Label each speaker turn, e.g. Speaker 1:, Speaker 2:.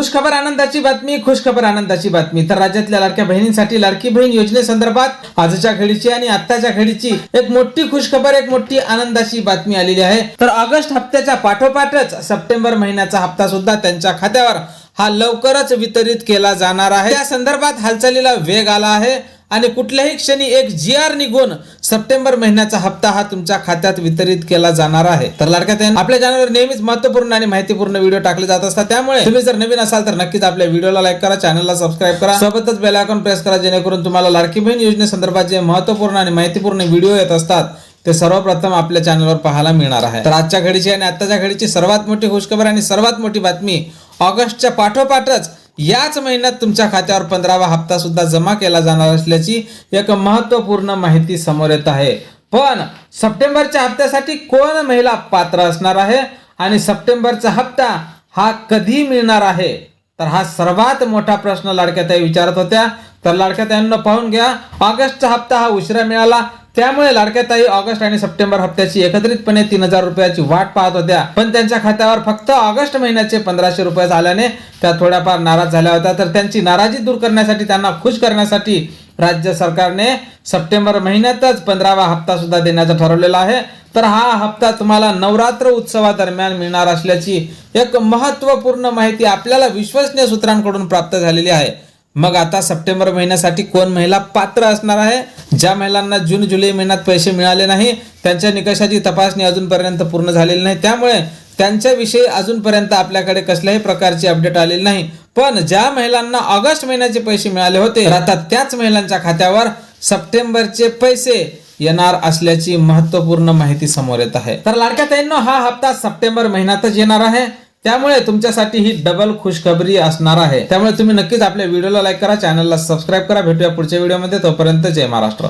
Speaker 1: खुशखबर आनंदाची बातमी खुशखबर आनंदाची बातमी. तर राज्यातल्या लाडक्या बहिणींसाठी लाडकी बहीण योजनेसंदर्भात आजच्या घडीची आणि आत्ताच्या घडीची एक मोठी खुशखबर एक मोठी आनंदाची बातमी आलेली आहे. तर ऑगस्ट हप्त्याच्या पाठोपाठच सप्टेंबर महिन्याचा हप्ता सुद्धा त्यांच्या खात्यावर हा लवकरच वितरित केला जाणार आहे. या संदर्भात हालचालीला वेग आला आहे. आणि कुठल्याही क्षणी एक जी आर निघून सप्टेंबर महिन्याचा हप्ता हा तुमच्या खात्यात वितरित केला जाणार आहे. तर लाडक्यात आपल्या चॅनलवर नेहमीच महत्त्वपूर्ण आणि माहितीपूर्ण व्हिडिओ टाकले जात असतात. त्यामुळे तुम्ही जर नवीन असाल तर नक्कीच आपल्या व्हिडिओला लाईक करा चॅनलला सबस्क्राईब करा. सोबतच बेल आयकॉन प्रेस करा जेणेकरून तुम्हाला लाडकी बहीण योजनेसंदर्भात जे महत्त्वपूर्ण आणि माहितीपूर्ण व्हिडिओ येत असतात ते सर्वप्रथम आपल्या चॅनलवर पाहायला मिळणार आहे. तर आजच्या घडीची आणि आताच्या घडीची सर्वात मोठी खुशखबर आणि सर्वात मोठी बातमी ऑगस्टच्या पाठोपाठच याच महिन्यात तुमच्या खात्यावर पंधरावा हप्ता सुद्धा जमा केला जाणार असल्याची एक महत्त्वपूर्ण माहिती समोर येत आहे. पण सप्टेंबरच्या हप्त्यासाठी कोण महिला पात्र असणार आहे? आणि सप्टेंबरचा हप्ता हा कधी मिळणार आहे? तर हा सर्वात मोठा प्रश्न लाडक्याताई विचारत होत्या. तर लाडक्याताईंना पाहून घ्या. ऑगस्टचा हप्ता हा उशिरा मिळाला. त्यामुळे लाडक्याताई ऑगस्ट आणि सप्टेंबर हप्त्याची एकत्रितपणे तीन हजार रुपयाची वाट पाहत होत्या. पण त्यांच्या खात्यावर फक्त ऑगस्ट महिन्याचे पंधराशे रुपये झाल्याने त्या थोड्याफार नाराज झाल्या होत्या. तर त्यांची नाराजी दूर करण्यासाठी त्यांना खुश करण्यासाठी राज्य सरकारने सप्टेंबर महिन्यातच पंधरावा हप्ता सुद्धा देण्याचं ठरवलेला आहे. तर हा हप्ता तुम्हाला नवरात्र उत्सवादरम्यान मिळणार असल्याची एक महत्त्वपूर्ण माहिती आपल्याला विश्वसनीय सूत्रांकडून प्राप्त झालेली आहे. मग आता सप्टेंबर महिन्यासाठी कोण महिला पात्र असणार आहे? ज्या महिलांना जून जुलै महिन्यात पैसे मिळाले नाही त्यांच्या निकषाची तपासणी अजूनपर्यंत पूर्ण झालेली नाही. त्यामुळे त्यांच्याविषयी अजूनपर्यंत आपल्याकडे कसल्याही प्रकारची अपडेट आलेली नाही. पण ज्या महिलांना ऑगस्ट महिन्याचे पैसे मिळाले होते आता त्याच महिलांच्या खात्यावर सप्टेंबरचे पैसे येणार असल्याची महत्त्वपूर्ण माहिती समोर येत आहे. तर लाडक्या ताईंनो हा हप्ता सप्टेंबर महिन्यातच येणार आहे. त्यामुळे तुमच्यासाठी ही डबल खुशखबरी असणार आहे. त्यामुळे तुम्ही नक्कीच आपल्या व्हिडिओला लाईक करा चॅनलला सबस्क्राईब करा. भेटूया पुढच्या व्हिडिओमध्ये तोपर्यंत जय महाराष्ट्र.